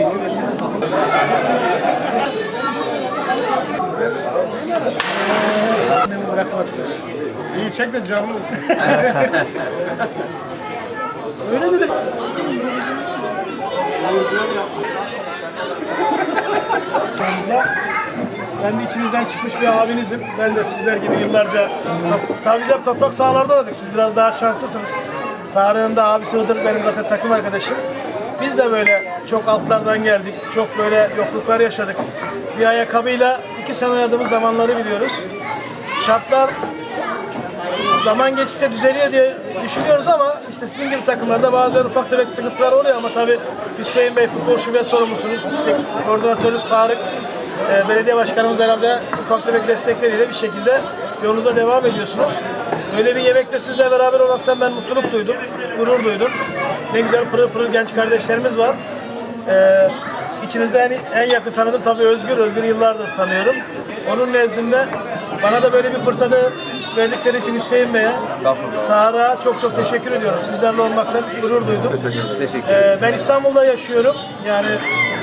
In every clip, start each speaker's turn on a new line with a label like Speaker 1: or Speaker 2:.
Speaker 1: Teşekkür ederim.
Speaker 2: Beni bırakmazsın. İyi çek de canlı. Öyle dedim. Ben de içinizden çıkmış bir abinizim. Ben de sizler gibi yıllarca canım toprak sahalarda oynadık. Siz biraz daha şanslısınız. Tarık'ın da abisi Hıdır benim zaten takım arkadaşım. Biz de böyle çok altlardan geldik. Çok böyle yokluklar yaşadık. Bir ayakkabıyla iki sene oynadığımız zamanları biliyoruz. Şartlar zaman geçtikçe düzeliyor diye düşünüyoruz ama işte sizin gibi takımlarda bazen ufak tefek sıkıntılar oluyor ama tabii Hüseyin Bey futbol şube sorumlusunuz. Koordinatörünüz Tarık, e, belediye başkanımız herhalde ufak tefek destekleriyle bir şekilde yolunuza devam ediyorsunuz. Böyle bir yemekte sizle beraber olmaktan ben mutluluk duydum, gurur duydum. Ne güzel pırıl pırıl genç kardeşlerimiz var. Ee, içinizde en, en yakın tanıdığım tabii Özgür. Özgür yıllardır tanıyorum. Onun nezdinde bana da böyle bir fırsatı verdikleri için Hüseyin Bey'e, Tarık'a çok çok teşekkür ediyorum. Sizlerle olmaktan gurur duydum.
Speaker 3: Teşekkür
Speaker 2: Ee, ben İstanbul'da yaşıyorum. Yani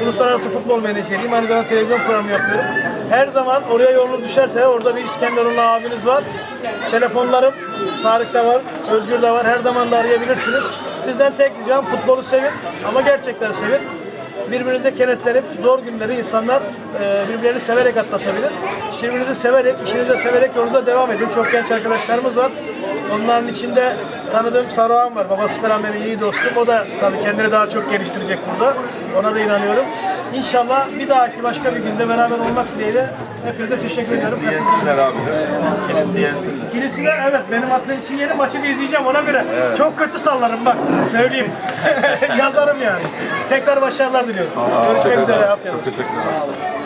Speaker 2: uluslararası futbol menajeriyim. Aynı zamanda televizyon programı yapıyorum. Her zaman oraya yolunuz düşerse orada bir İskenderunlu abiniz var. Telefonlarım Tarık'ta var, Özgür'de var. Her zaman da arayabilirsiniz. Sizden tek ricam futbolu sevin ama gerçekten sevin. Birbirinize kenetlenip zor günleri insanlar e, birbirlerini severek atlatabilir. Birbirinizi severek, işinize severek yolunuza devam edin. Çok genç arkadaşlarımız var. Onların içinde tanıdığım Saruhan var. Babası falan benim iyi dostum. O da tabii kendini daha çok geliştirecek burada. Ona da inanıyorum. İnşallah bir dahaki başka bir günde beraber olmak dileğiyle hepinize teşekkür ediyorum.
Speaker 3: Yensinler abi. Kilisi yensinler.
Speaker 2: Kilisi de evet benim hatırım için yeni maçı da izleyeceğim ona göre. Çok kötü sallarım bak söyleyeyim. Yazarım yani. Tekrar başarılar diliyorum. Görüşmek üzere. Olsun.
Speaker 3: Teşekkürler.